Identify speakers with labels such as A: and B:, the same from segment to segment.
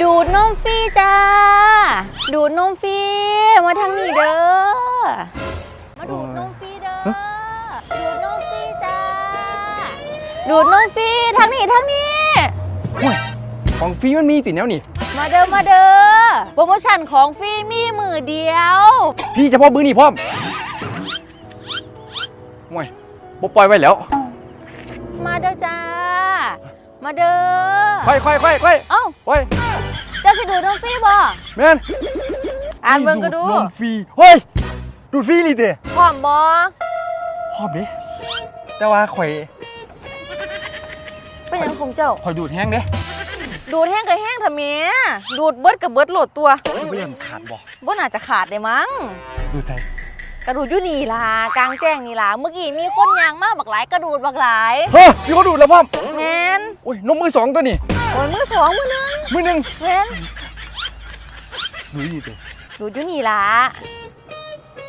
A: ดูดนมฟรีจ้า ดูดนมฟรีมาทางนี้เด้อ มาดูดนมฟรีเด้อ ดูดนมฟรีจ้า ดูดนมฟรีทางนี้ทางนี้
B: โอ้ยของฟรีมันมีสิแนวนี่
A: มาเด้อมาเด้อ โปรโมชั่นของฟรีมีมือเดียว
B: พี่เฉพาะมือนี่พร้อมโอ้ยบ่ปล่อยไว้แล้ว
A: มาเด้อจ้า มาเด้อ
B: ค่อยค่อยค่อยค่อย
A: เอ้า
B: ค่อย
A: จะสิดูดนมฟรีบ่
B: แม่น
A: อ่านเบิ่งก็ดู
B: นมฟรีเฮ้ยดูดฟรีนี่เด้
A: พร้อมบ่
B: พร้อมเด้แต่ว่าข่อย
A: เป็นหยังของเจ้า
B: ข่อยดูดแห้งเด้
A: ดูดแห้งกับแห้งทำเมียดูดเบิดกับเบิดโหลดตัว
B: บ่ยังขาดบ่
A: บ่น่าจะขาดได้มั้ง
B: ดูดใจ
A: กระดูดอยู่นี่ล่ะกลางแจ้งนี่ล่ะเมื่อกี้มีคนยางมากบักหลายกระดูดบักหลาย
B: เฮ้ยมีคนดูดแล้วพร้อม
A: แมน
B: โอ้ยนมมือสองตัวนี่
A: โอ้ยมือสองมือหนึง
B: มือหนึ่ง
A: แมน
B: ดูนี่เด้
A: ดูดอยู่นี่ล่ะ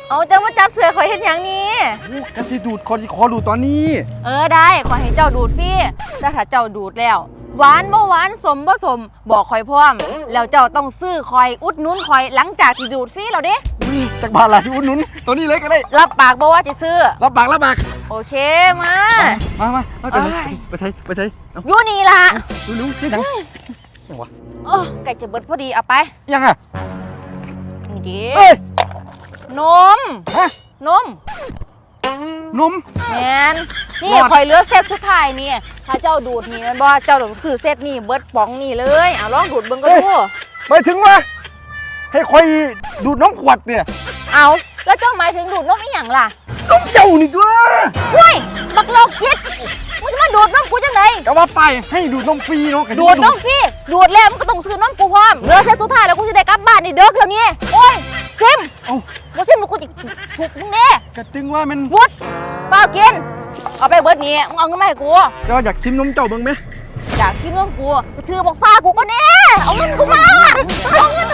A: เอาจะมาจับเสือข่อยเห็นอย่างนี้
B: โอ้กันที่ดูดคอคอดูดตอนนี้
A: เออได้ขอให้เจ้าดูดฟรีแต่ถ้าเจ้าดูดแล้วหวานบ่หวานสมบ่สมบอกคอยพร้อม แล้วเจ้าต้องซื้อคอยอุดหนุนคอยหลังจากที่ดูดฟรีแล้วเด้
B: อุ้ยจากบาทละที่อุดหนุนตัวนี้เลยก็ได้
A: รับปากบ่ว่าจะซื้อ
B: รับปากรับปาก
A: โอเคมา
B: มามาเอาไปเลย
A: เอ้ย
B: ไปใช้ไปใช้เอา
A: อยู่นี่ล่ะ
B: ดูดูเจ๊ดัง ยังวะ
A: โอ้ไก่จะเบิดพอดีเอาไป
B: ยังอะ
A: นี่ดิ
B: เอ้ย
A: นม
B: ฮะ
A: นม
B: นม
A: แมนนี่
B: รอด
A: คอยเหลือเซตสุดท้ายนี่ถ้าเจ้าดูดนี่แมันบ่เจ้าต้องซื้อเซตนี่เบิดป๋องนี่เลยเอาลองดูดเบิ่งก็ดู
B: หมายถึงว่า ให้คอยดูดน้องขวดเนี่ย
A: เอาแล้วเจ้าหมายถึงดูดนมอีหยังล่ะ
B: น้องเจ้านี่ตัว
A: เฮ้ยบักโลกจิตมึงจะมาดูดนม กูจังได
B: ก็ว่าไปให้ดูดนมฟรีเนาะก็
A: ดูดนมฟรีดูดแล้วมึงก็ต้องซื้อนมกูพร้อมเหลือเซตสุดท้ายแล้วกูจะได้กลับบ้านนี่เด้อแล้วนี่โอ้ยซิม
B: เอ้า
A: บ่ซิมแล้วกูจะถูกมึงเด้
B: กระตึงว่ามัน
A: วุดเฝ้ากิน เอาไปเบิดนี้มึงเอาเงินมาให้กู
B: เจ้าอยากชิมนมเจ้าเบิ่งไหม
A: อยากชิมเรื่องกูกูถือบอกฟ้ากูก็แน่เอาเงินกูมาเอาเงินกูมา